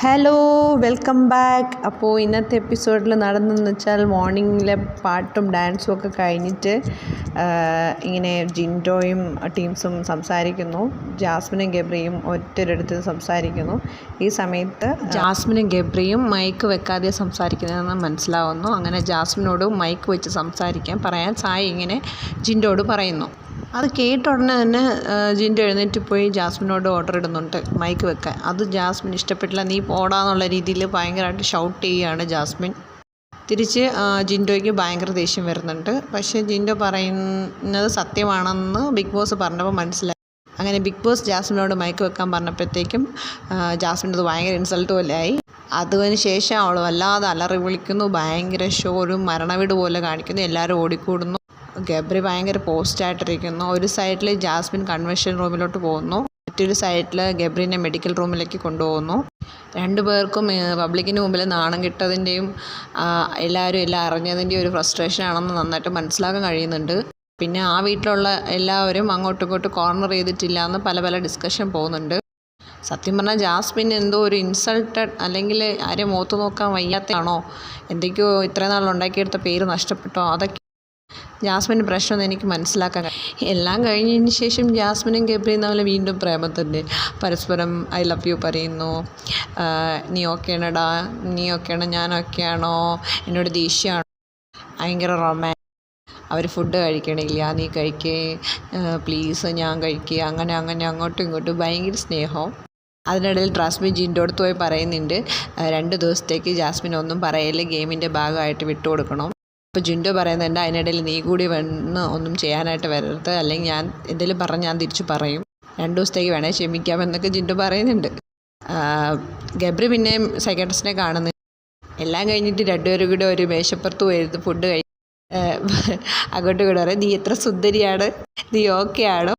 Hello welcome back അപ്പോൾ ഇന്നത്തെ എപ്പിസോഡിൽ നടന്നെന്ന് വെച്ചാൽ മോർണിംഗിലെ പാട്ടും ഡാൻസും ഒക്കെ കഴിഞ്ഞിട്ട് ഇങ്ങനെ ജിൻഡോയും ടീംസും സംസാരിക്കുന്നു. ജാസ്മിനും ഗബ്രിയും ഒറ്റൊരിടത്ത് സംസാരിക്കുന്നു. ഈ സമയത്ത് ജാസ്മിനും ഗബ്രിയും മൈക്ക് വെക്കാതെ സംസാരിക്കുന്നതെന്ന് മനസ്സിലാവുന്നു. അങ്ങനെ ജാസ്മിനോട് മൈക്ക് വെച്ച് സംസാരിക്കാൻ പറയാൻ സായി ഇങ്ങനെ ജിൻഡോട് പറയുന്നു. അത് കേട്ട ഉടനെ തന്നെ ജിന്റെ എഴുന്നേറ്റ് പോയി ജാസ്മിനോട് ഓർഡർ ഇടുന്നുണ്ട് മൈക്ക് വെക്കാൻ. അത് ജാസ്മിൻ ഇഷ്ടപ്പെട്ടില്ല. നീ പോടാന്നുള്ള രീതിയിൽ ഭയങ്കരമായിട്ട് ഷൗട്ട് ചെയ്യുകയാണ് ജാസ്മിൻ. തിരിച്ച് ജിൻഡോയ്ക്ക് ഭയങ്കര ദേഷ്യം വരുന്നുണ്ട്. പക്ഷേ ജിൻഡോ പറയുന്നത് സത്യമാണെന്ന് ബിഗ് ബോസ് പറഞ്ഞപ്പോൾ മനസ്സിലായി. അങ്ങനെ ബിഗ് ബോസ് ജാസ്മിനോട് മയക്ക് വെക്കാൻ പറഞ്ഞപ്പോഴത്തേക്കും ജാസ്മിൻ അത് ഭയങ്കര ഇൻസൾട്ട് പോലെയായി അതിന് ശേഷം അവൾ വല്ലാതെ അലറി വിളിക്കുന്നു ഭയങ്കര ഷോ ഒരു മരണവീട് പോലെ കാണിക്കുന്നു എല്ലാവരും ഓടിക്കൂടുന്നു. ഗബ്രി ഭയങ്കര പോസ്റ്റായിട്ടിരിക്കുന്നു. ഒരു സൈഡിൽ ജാസ്മിൻ കൺവെൻഷൻ റൂമിലോട്ട് പോകുന്നു. മറ്റൊരു സൈഡിൽ ഗബ്രിനെ മെഡിക്കൽ റൂമിലേക്ക് കൊണ്ടുപോകുന്നു. രണ്ടു പേർക്കും പബ്ലിക്കിന് മുമ്പിൽ നാണം കിട്ടതിന്റെയും എല്ലാവരും എല്ലാം അറിഞ്ഞതിന്റെയും ഒരു ഫ്രസ്ട്രേഷൻ ആണെന്ന് നന്നായിട്ട് മനസ്സിലാക്കാൻ കഴിയുന്നുണ്ട്. പിന്നെ ആ വീട്ടിലുള്ള എല്ലാവരും അങ്ങോട്ടും ഇങ്ങോട്ടും കോർണർ ചെയ്തിട്ടില്ല എന്ന് പല പല ഡിസ്കഷൻ പോകുന്നുണ്ട്. സത്യം പറഞ്ഞാൽ ജാസ്മിൻ എന്തോ ഒരു ഇൻസൾട്ടഡ് അല്ലെങ്കിൽ ആരെയും മുഖത്ത് നോക്കാൻ വയ്യാത്തയാണോ? എന്തൊക്കെയോ ഇത്രയും നാൾ ഉണ്ടാക്കിയെടുത്ത പേര് നഷ്ടപ്പെട്ടോ? അതൊക്കെ ജാസ്മിന് പ്രശ്നമെന്ന് എനിക്ക് മനസ്സിലാക്കാൻ എല്ലാം കഴിഞ്ഞതിന് ശേഷം ജാസ്മിനും ഗബ്രിയും തമ്മിൽ വീണ്ടും പ്രേമത്തിന്റെ. പരസ്പരം ഐ ലവ് യു പറയുന്നു. നീ ഓക്കെയാണടാ നീ ഓക്കെയാണോ ഞാൻ ഓക്കെയാണോ എന്നോട് ദേഷ്യമാണോ? ഭയങ്കര റൊമാൻ അവർ ഫുഡ് കഴിക്കണില്ല നീ കഴിക്കേ പ്ലീസ് ഞാൻ കഴിക്കുക അങ്ങനെ അങ്ങനെ അങ്ങോട്ടും ഇങ്ങോട്ടും ഭയങ്കര സ്നേഹം. അതിനിടയിൽ ട്രാസ്മിൻ ജിന്റെ അടുത്ത് പോയി പറയുന്നുണ്ട് രണ്ട് ദിവസത്തേക്ക് ജാസ്മിൻ ഒന്നും പറയൽ ഗെയിമിന്റെ ഭാഗമായിട്ട് വിട്ടുകൊടുക്കണം. അപ്പോൾ ജിൻഡോ പറയുന്നുണ്ട് അതിനിടയിൽ നീ കൂടി വന്ന് ഒന്നും ചെയ്യാനായിട്ട് വരരുത്. അല്ലെങ്കിൽ ഞാൻ എന്തെങ്കിലും പറഞ്ഞ് ഞാൻ തിരിച്ചു പറയും. രണ്ട് ദിവസത്തേക്ക് വേണേൽ ക്ഷമിക്കാമെന്നൊക്കെ ജിൻഡോ പറയുന്നുണ്ട്. ഗബ്രി പിന്നെയും സൈക്കാട്രിസ്റ്റിനെ കാണുന്നു. എല്ലാം കഴിഞ്ഞിട്ട് രണ്ടുപേരും കൂടെ ഒരു മേശപ്പുറത്ത് വരുന്നു ഫുഡ് കഴി അങ്ങോട്ട് കൂടെ പറയും നീ എത്ര സുന്ദരിയാണ്. നീ ഓക്കെ ആണോ?